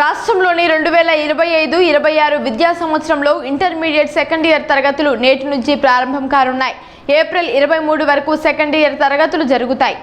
రాష్ట్రంలోని రెండు వేల ఇరవై ఐదు ఇరవై ఆరు విద్యా సంవత్సరంలో ఇంటర్మీడియట్ సెకండ్ ఇయర్ తరగతులు నేటి నుంచి ప్రారంభం కానున్నాయి. ఏప్రిల్ ఇరవై మూడు వరకు సెకండ్ ఇయర్ తరగతులు జరుగుతాయి.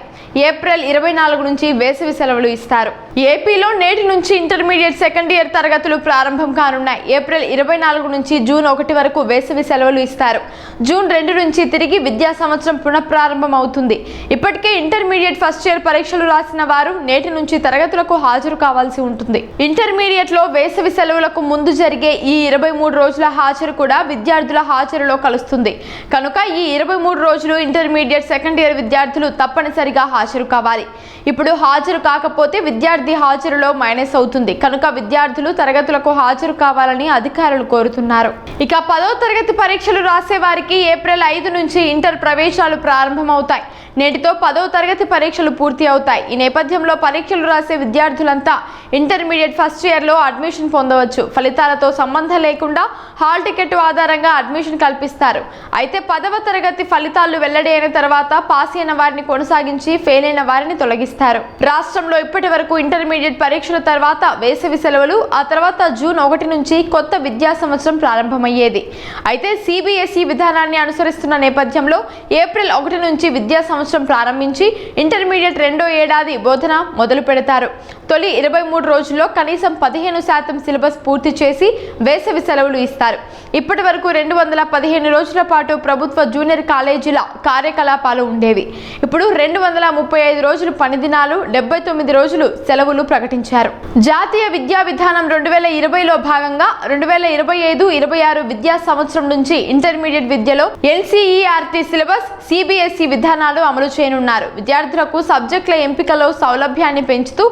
ఏప్రిల్ ఇరవై నాలుగు నుంచి వేసవి సెలవులు ఇస్తారు. ఏపీలో నేటి నుంచి ఇంటర్మీడియట్ సెకండ్ ఇయర్ తరగతులు ప్రారంభం కానున్నాయి. ఏప్రిల్ ఇరవై నాలుగు నుంచి జూన్ ఒకటి వరకు వేసవి సెలవులు ఇస్తారు. జూన్ రెండు నుంచి తిరిగి విద్యా సంవత్సరం పునఃప్రారంభం అవుతుంది ఇప్పటికే ఇంటర్మీడియట్ ఫస్ట్ ఇయర్ పరీక్షలు రాసిన వారు నేటి నుంచి తరగతులకు హాజరు కావాల్సి ఉంటుంది. ఇంటర్మీడియట్లో వేసవి సెలవులకు ముందు జరిగే ఈ ఇరవై మూడు రోజుల హాజరు కూడా విద్యార్థుల హాజరులో కలుస్తుంది. కనుక ఈ ఇరవై మూడు రోజులు ఇంటర్మీడియట్ సెకండ్ ఇయర్ విద్యార్థులు తప్పనిసరిగా హాజరు కావాలి. ఇప్పుడు హాజరు కాకపోతే విద్యార్థి హాజరులో మైనస్ అవుతుంది. కనుక విద్యార్థులు తరగతులకు హాజరు కావాలని అధికారులు కోరుతున్నారు. ఇక పదో తరగతి పరీక్షలు రాసే వారికి ఏప్రిల్ ఐదు నుంచి ఇంటర్ ప్రవేశాలు ప్రారంభమవుతాయి. నేటితో పదో తరగతి పరీక్షలు పూర్తి అవుతాయి. ఈ నేపథ్యంలో పరీక్షలు రాసే విద్యార్థులంతా ఇంటర్మీడియట్ ఫస్ట్ ఇయర్లో అడ్మిషన్ పొందవచ్చు. ఫలితాలతో సంబంధం లేకుండా హాల్ టికెట్ ఆధారంగా అడ్మిషన్ కల్పిస్తారు. అయితే పదవ తరగతి ఫలితాలు వెల్లడి అయిన తర్వాత పాస్ అయిన వారిని కొనసాగించి ఫెయిల్ అయిన వారిని తొలగిస్తారు. రాష్ట్రంలో ఇప్పటి వరకు ఇంటర్మీడియట్ పరీక్షల తర్వాత వేసవి సెలవులు ఆ తర్వాత జూన్ ఒకటి నుంచి కొత్త విద్యా సంవత్సరం ప్రారంభమయ్యేది. అయితే సిబిఎస్ఈ విధానాన్ని అనుసరిస్తున్న నేపథ్యంలో ఏప్రిల్ ఒకటి నుంచి విద్యా సంవత్సరం ప్రారంభించి ఇంటర్మీడియట్ రెండో ఏడాది బోధన మొదలు పెడతారు తొలి ఇరవై మూడు రోజుల్లో కనీసం పదిహేను శాతం సిలబస్ పూర్తి చేసి వేసవి సెలవులు ఇస్తారు. ఇప్పటి వరకు రెండు వందల పదిహేను రోజుల పాటు ప్రభుత్వ జూనియర్ కాలేజీల కార్యకలాపాలు ఉండేవి. ఇప్పుడు రెండు వందల ముప్పై ఐదు రోజులు పని దినాలు డెబ్బై తొమ్మిది రోజులు సెలవులు ప్రకటించారు. జాతీయ విద్యా విధానం రెండు వేల ఇరవైలో భాగంగా రెండు వేల ఇరవై ఐదు ఇరవై ఆరు విద్యా సంవత్సరం నుంచి ఇంటర్మీడియట్ విద్యలో ఎన్సీఈఆర్టీ సిలబస్ సిబిఎస్ఈ విధానాలు అమలు చేయనున్నారు. విద్యార్థులకు సబ్జెక్టుల ఎంపికలో సౌలభ్యాన్ని పెంచుతూ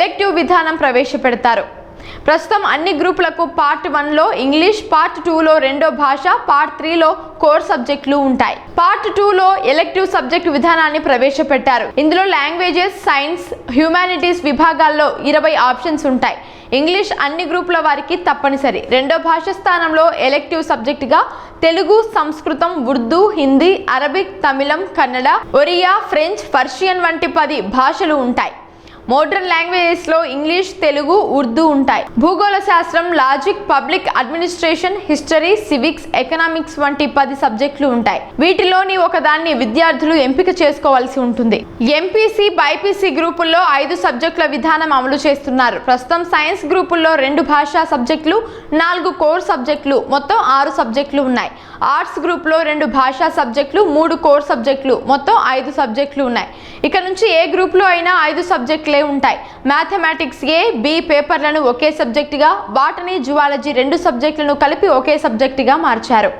ఎలెక్టివ్ విధానం ప్రవేశపెడతారు. ప్రస్తుతం అన్ని గ్రూపులకు పార్ట్ వన్లో ఇంగ్లీష్ పార్ట్ టూలో రెండో భాష పార్ట్ త్రీలో కోర్ సబ్జెక్టులు ఉంటాయి. పార్ట్ టూలో ఎలెక్టివ్ సబ్జెక్ట్ విధానాన్ని ప్రవేశపెట్టారు. ఇందులో లాంగ్వేజెస్ సైన్స్ హ్యూమానిటీస్ విభాగాల్లో ఇరవై ఆప్షన్స్ ఉంటాయి. ఇంగ్లీష్ అన్ని గ్రూపుల వారికి తప్పనిసరి. రెండో భాష స్థానంలో ఎలెక్టివ్ సబ్జెక్టుగా తెలుగు సంస్కృతం ఉర్దూ హిందీ అరబిక్ తమిళం కన్నడ ఒరియా ఫ్రెంచ్ పర్షియన్ వంటి పది భాషలు ఉంటాయి. మోడర్న్ లాంగ్వేజెస్లో ఇంగ్లీష్ తెలుగు ఉర్దూ ఉంటాయి. భూగోళ శాస్త్రం logic public administration history civics economics వంటి పది సబ్జెక్టులు ఉంటాయి. వీటిలోని ఒకదాన్ని విద్యార్థులు ఎంపిక చేసుకోవాల్సి ఉంటుంది. ఎంపీసీ బైపీసీ గ్రూపుల్లో ఐదు సబ్జెక్టుల విధానం అమలు చేస్తున్నారు. ప్రస్తుతం సైన్స్ గ్రూపుల్లో రెండు భాషా సబ్జెక్టులు నాలుగు కోర్ సబ్జెక్టులు మొత్తం ఆరు సబ్జెక్టులు ఉన్నాయి. ఆర్ట్స్ గ్రూప్లో రెండు భాషా సబ్జెక్టులు మూడు కోర్ సబ్జెక్టులు మొత్తం ఐదు సబ్జెక్టులు ఉన్నాయి. ఇక నుంచి ఏ గ్రూప్లో అయినా ఐదు సబ్జెక్టులే ఉంటాయి. మ్యాథమెటిక్స్ ఏ బి పేపర్లను ఒకే సబ్జెక్టుగా బాటనీ జువాలజీ రెండు సబ్జెక్టులను కలిపి ఒకే సబ్జెక్టుగా మార్చారు.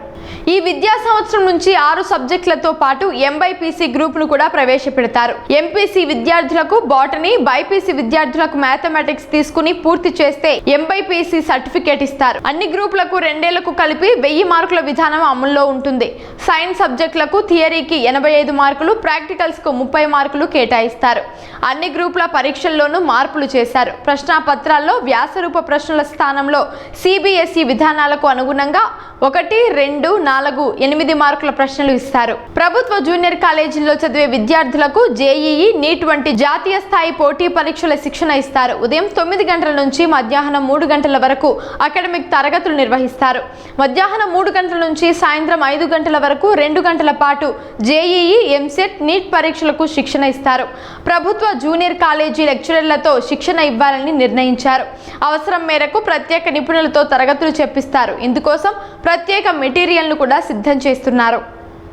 ఈ విద్యా సంవత్సరం నుంచి ఆరు సబ్జెక్టులతో పాటు ఎంబైపీసీ గ్రూప్ను కూడా ప్రవేశపెడతారు. ఎంపీసీ విద్యార్థులకు బాటనీ బైపీసీ విద్యార్థులకు మ్యాథమెటిక్స్ తీసుకుని పూర్తి చేస్తే ఎంబైపీసీ సర్టిఫికేట్ ఇస్తారు. అన్ని గ్రూపులకు రెండేళ్ళకు కలిపి వెయ్యి మార్కుల విధానం అమల్లో ఉంటుంది. సైన్స్ సబ్జెక్టులకు థియరీకి ఎనభై ఐదు మార్కులు ప్రాక్టికల్స్కు ముప్పై మార్కులు కేటాయిస్తారు. అన్ని గ్రూపుల పరీక్షల్లోనూ మార్పులు చేశారు. ప్రశ్నాపత్రాల్లో వ్యాసరూప ప్రశ్నల స్థానంలో సిబిఎస్ఈ విధానాలకు అనుగుణంగా ఒకటి రెండు నాలుగు ఎనిమిది మార్కుల ప్రశ్నలు ఇస్తారు. ప్రభుత్వ జూనియర్ కాలేజీల్లో చదివే విద్యార్థులకు జేఈఈ నీట్ వంటి జాతీయ స్థాయి పోటీ పరీక్షల శిక్షణ ఇస్తారు. ఉదయం తొమ్మిది గంటల నుంచి మధ్యాహ్నం మూడు గంటల వరకు అకాడమిక్ తరగతులు నిర్వహిస్తారు. మధ్యాహ్నం మూడు గంటల నుంచి సాయంత్రం ఐదు గంటల వరకు రెండు గంటల పాటు జేఈఈ ఎంసెట్ నీట్ పరీక్షలకు శిక్షణ ఇస్తారు. ప్రభుత్వ జూనియర్ కాలేజీ లెక్చరర్లతో శిక్షణ ఇవ్వాలని నిర్ణయించారు. అవసరం మేరకు ప్రత్యేక నిపుణులతో తరగతులు చెప్పిస్తారు. ఇందుకోసం ప్రత్యేక మెటీరియల్ను కూడా సిద్ధం చేస్తున్నారు.